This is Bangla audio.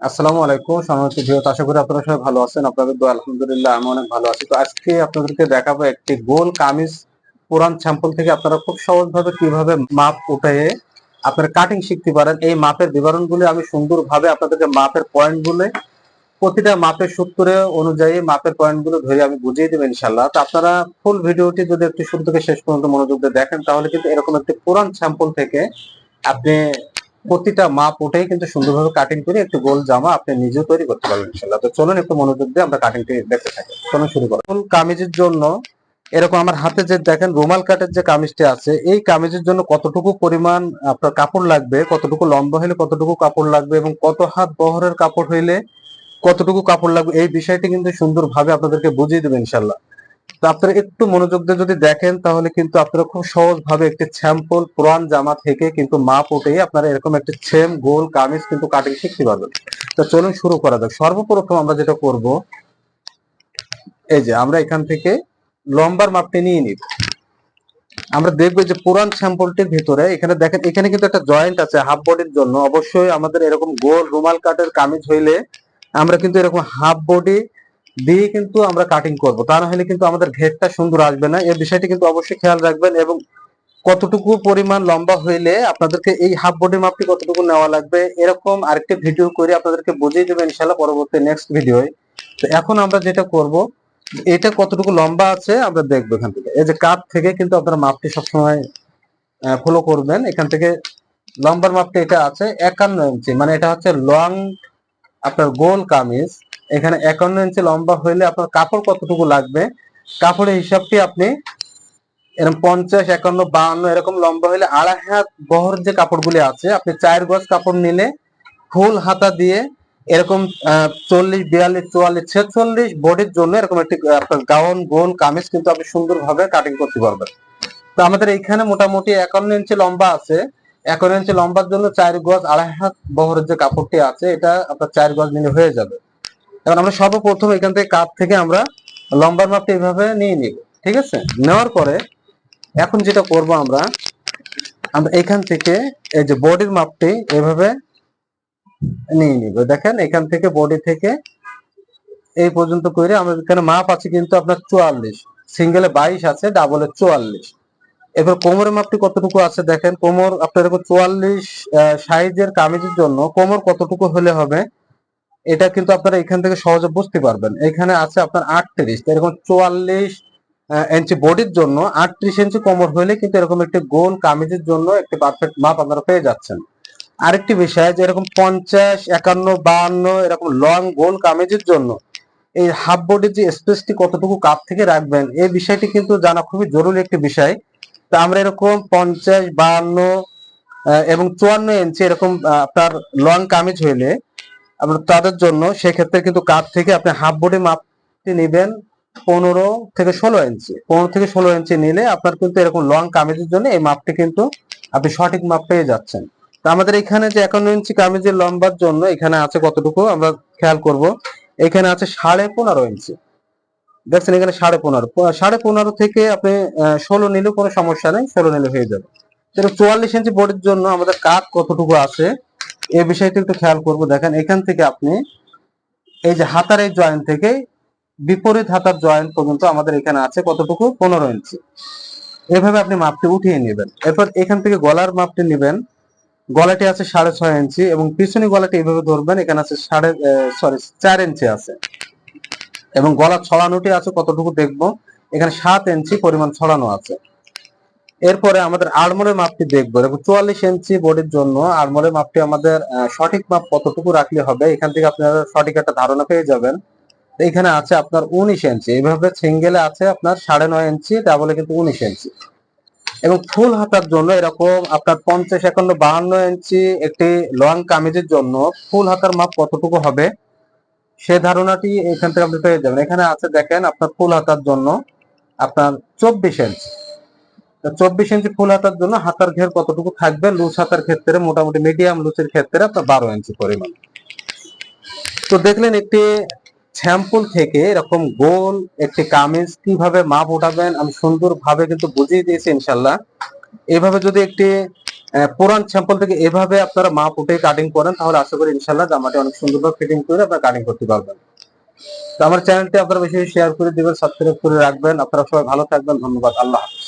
আসসালামু আলাইকুম, সম্মানিত ভিউয়ার্স, আশা করি আপনারা সবাই ভালো আছেন, আপনাদের দোয়া, আলহামদুলিল্লাহ, আমি অনেক ভালো আছি। তো আজকে আপনাদেরকে দেখাবো একটি গোল কামিজ পুরান স্যাম্পল থেকে আপনারা খুব সহজভাবে কীভাবে মাপ উঠিয়ে আপনারা কাটিং শিখতে পারেন। এই মাপের বিবরণগুলি আমি সুন্দরভাবে আপনাদেরকে মাপের পয়েন্টগুলো, প্রতিটা মাপের সূত্রে অনুযায়ী মাপের পয়েন্টগুলো ধরে আমি বুঝিয়ে দেবো ইনশাল্লাহ তো আপনারা ফুল ভিডিওটি যদি একটু শুরু থেকে শেষ পর্যন্ত মনোযোগ দিয়ে দেখেন, তাহলে কিন্তু এরকম একটি পুরান স্যাম্পল থেকে আপনি প্রতিটা মাপ উঠেই কিন্তু সুন্দরভাবে কাটিং করে একটু গোল জামা আপনি নিজেও তৈরি করতে পারবেন ইনশাল্লাহ তো চলুন একটু মনোযোগ দিয়ে আমরা কাটিংটি দেখতে থাকি। চলুন শুরু ফুল কামিজের জন্য এরকম আমার হাতে যে দেখেন রুমাল কাটের যে কামিজটি আছে, এই কামিজের জন্য কতটুকু পরিমাণ আপনার কাপড় লাগবে, কতটুকু লম্বা হলে কতটুকু কাপড় লাগবে এবং কত হাত বহরের কাপড় হইলে কতটুকু কাপড় লাগবে, এই বিষয়টি কিন্তু সুন্দরভাবে আপনাদেরকে বুঝিয়ে দেবে ইনশাল্লাহ আপনারা একটু মনোযোগ দিয়ে যদি দেখেন, তাহলে কিন্তু আপনারা খুব সহজ ভাবে একটি স্যাম্পল পুরান জামা থেকে কিন্তু মাপ উঠেই আপনারা এরকম একটি সেম গোল, কামিজ কিন্তু কাটিং শিখতে পারবেন। তো চলুন শুরু করা যাক। সর্বপ্রথম আমরা যেটা করব, এই যে আমরা এখান থেকে লম্বার মাপটি নিয়ে নিব। আমরা দেখব যে পুরান স্যাম্পলটির ভিতরে এখানে দেখেন, এখানে কিন্তু একটা জয়েন্ট আছে হাফ বডির জন্য। অবশ্যই আমাদের এরকম গোল, রুমাল কাটের কামিজ হইলে আমরা কিন্তু এরকম হাফ বডি দিয়ে কিন্তু আমরা কাটিং করব। তা না হলে কিন্তু আমাদের ঘেরটা সুন্দর আসবে না। এই বিষয়টি কিন্তু অবশ্যই খেয়াল রাখবেন এবং কতটুকু পরিমাণ লম্বা হইলে আপনাদেরকে এই হাফ বডি মাপটি কতটুকু নেওয়া লাগবে এরকম আরেকটি ভিডিও করে আপনাদেরকে বুঝিয়ে দেবেন ইনশাল্লাহ পরবর্তী নেক্সট ভিডিওয় তো এখন আমরা যেটা করব, এটা কতটুকু লম্বা আছে আমরা দেখব এখান থেকে। এই যে কাপ থেকে কিন্তু আপনারা মাপটি সবসময় ফলো করবেন। এখান থেকে লম্বার মাপটা এটা আছে একান্ন ইঞ্চি মানে এটা হচ্ছে লং আপনার গোল কামিজ। এখানে একান্ন ইঞ্চি লম্বা হইলে আপনার কাপড় কতটুকু লাগবে? কাপড়ের হিসাবটি আপনি এরকম পঞ্চাশ, একান্ন, বাহান্ন এরকম লম্বা হইলে আড়াই হাত বহর যে কাপড়গুলি আছে, আপনি চার গজ কাপড় নিলে ফুল হাতা দিয়ে এরকম চল্লিশ, বিয়াল্লিশ, চুয়াল্লিশ, ছেচল্লিশ বডির জন্য এরকম একটি আপনার গাউন, গোল, কামিজ কিন্তু আপনি সুন্দরভাবে কাটিং করতে পারবেন। তো আমাদের এইখানে মোটামুটি একান্ন ইঞ্চি লম্বা আছে। একান্ন ইঞ্চি লম্বার জন্য চার গজ আড়াই হাত বহরের যে কাপড়টি আছে, এটা আপনার চার গজ নিলে হয়ে যাবে। এখন আমরা সর্বপ্রথম এখান থেকে কাপ থেকে আমরা লম্বার মাপটা এইভাবে নিয়ে নিব, ঠিক আছে? নেওয়ার পরে এখন যেটা করব আমরা আমরা এখান থেকে এই যে বডির মাপটি এভাবে নিয়ে নিব। দেখেন, এখান থেকে বডি থেকে এই পর্যন্ত করে আমরা এখানে মাপ আছে কিন্তু আপনার চুয়াল্লিশ, সিঙ্গেলে বাইশ আছে, ডাবলে চুয়াল্লিশ। এবার কোমরের মাপটি কতটুকু আছে দেখেন, কোমর আপনার চুয়াল্লিশ সাইজের কামিজের জন্য কোমর কতটুকু হলে হবে? এটা কিন্তু আপনারা এখান থেকে সহজে বুঝতে পারবেন। এখানে আছে আপনার আটত্রিশ এরকম চুয়াল্লিশ ইঞ্চি বডির জন্য আটত্রিশ ইঞ্চি কোমর হলে কিন্তু এরকম একটি গোল কামিজের জন্য একটি পারফেক্ট মাপ আপনারা পেয়ে যাচ্ছেন। আরেকটি বিষয় যে এরকম পঞ্চাশ, একান্ন, বাহান্ন এরকম লং গোল কামিজের জন্য এই হাফ বডির যে স্পেসটি কতটুকু কাপ থেকে রাখবেন, এই বিষয়টি কিন্তু জানা খুবই জরুরি একটি বিষয়। তা আমরা এরকম পঞ্চাশ, বাহান্ন এবং চুয়ান্ন ইঞ্চি এরকম আপনার লং কামিজ হইলে তাদের জন্য সেক্ষেত্রে কিন্তু কাঠ থেকে আপনি হাফ বডি মাপটি নেবেন পনেরো থেকে ষোলো ইঞ্চি পনেরো থেকে ষোলো ইঞ্চি নিলে আপনার কিন্তু এরকম লং কামিজের জন্য এই মাপটি কিন্তু আপনি সঠিক মাপ পেয়ে যাচ্ছেন। তো আমাদের এখানে যে একান্ন ইঞ্চি কামিজের লম্বার জন্য এখানে আছে কতটুকু আমরা খেয়াল করব। এখানে আছে সাড়ে পনেরো ইঞ্চি দেখছেন এখানে সাড়ে পনেরো। সাড়ে পনেরো থেকে আপনি ষোলো নিলেও কোনো সমস্যা নেই, ষোলো নিলে হয়ে যাবে। চুয়াল্লিশ ইঞ্চি বডির জন্য আমাদের কাপ কতটুকু আছে? এই বিষয়টা একটু খেয়াল করব। দেখেন, এখান থেকে আপনি এই যে হাতার এই জয়েন্ট থেকে বিপরীত হাতার জয়েন্ট পর্যন্ত আমাদের এখানে আছে কতটুকু? পনেরো ইঞ্চি এভাবে আপনি মাপটি উঠিয়ে নেবেন। এরপর এখান থেকে গলার মাপটি নেবেন। গলাটি আছে সাড়ে ছয় ইঞ্চি এবং পিছনে গলাটি এইভাবে ধরবেন, এখানে আছে সাড়ে সরি চার ইঞ্চি আছে। এবং গলা ছড়ানোটি আছে কতটুকু দেখব? এখানে সাত ইঞ্চি পরিমাণ ছড়ানো আছে। এরপরে আমাদের আড়মোড়ের মাপটি দেখব। এবং চুয়াল্লিশ ইঞ্চি বডির জন্য আড়মোড়ের মাপটি আমাদের সঠিক মাপ কতটুকু রাখলে হবে, এখান থেকে আপনারা সঠিক একটা ধারণা পেয়ে যাবেন। এখানে আছে আপনার উনিশ ইঞ্চি এইভাবে সিঙ্গেলে আছে আপনার সাড়ে নয় ইঞ্চি ডাবলে কিন্তু উনিশ ইঞ্চি এবং ফুল হাতার জন্য এরকম আপনার পঞ্চাশ, একান্ন, বাহান্ন ইঞ্চি একটি লং কামিজের জন্য ফুল হাতার মাপ কতটুকু হবে, সে ধারণাটি এখান থেকে আপনি পেয়ে যাবেন। এখানে আছে দেখেন আপনার ফুল হাতার জন্য আপনার চব্বিশ ইঞ্চি চব্বিশ ইঞ্চি ফুল হাতার জন্য হাতার ঘের কতটুকু থাকবে? লুজ হাতার ক্ষেত্রে মোটামুটি মিডিয়াম লুচের ক্ষেত্রে আপনার বারো ইঞ্চি পরিমাণ। তো দেখলেন একটি স্যাম্পল থেকে এরকম গোল একটি কামিজ কীভাবে মাপ উঠাবেন? আমি সুন্দর ভাবে কিন্তু বুঝিয়ে দিয়েছি ইনশাল্লাহ এভাবে যদি একটি পুরান স্যাম্পল থেকে এভাবে আপনারা মাপ উঠে কাটিং করেন, তাহলে আশা করি ইনশাল্লাহ জামাটি অনেক সুন্দরভাবে ফিটিং করে আপনারা কাটিং করতে পারবেন। তো আমার চ্যানেলটি আপনারা বেশি শেয়ার করে দেবেন সাবস্ক্রাইব করে রাখবেন। আপনারা সবাই ভালো থাকবেন। ধন্যবাদ। আল্লাহ হাফিজ।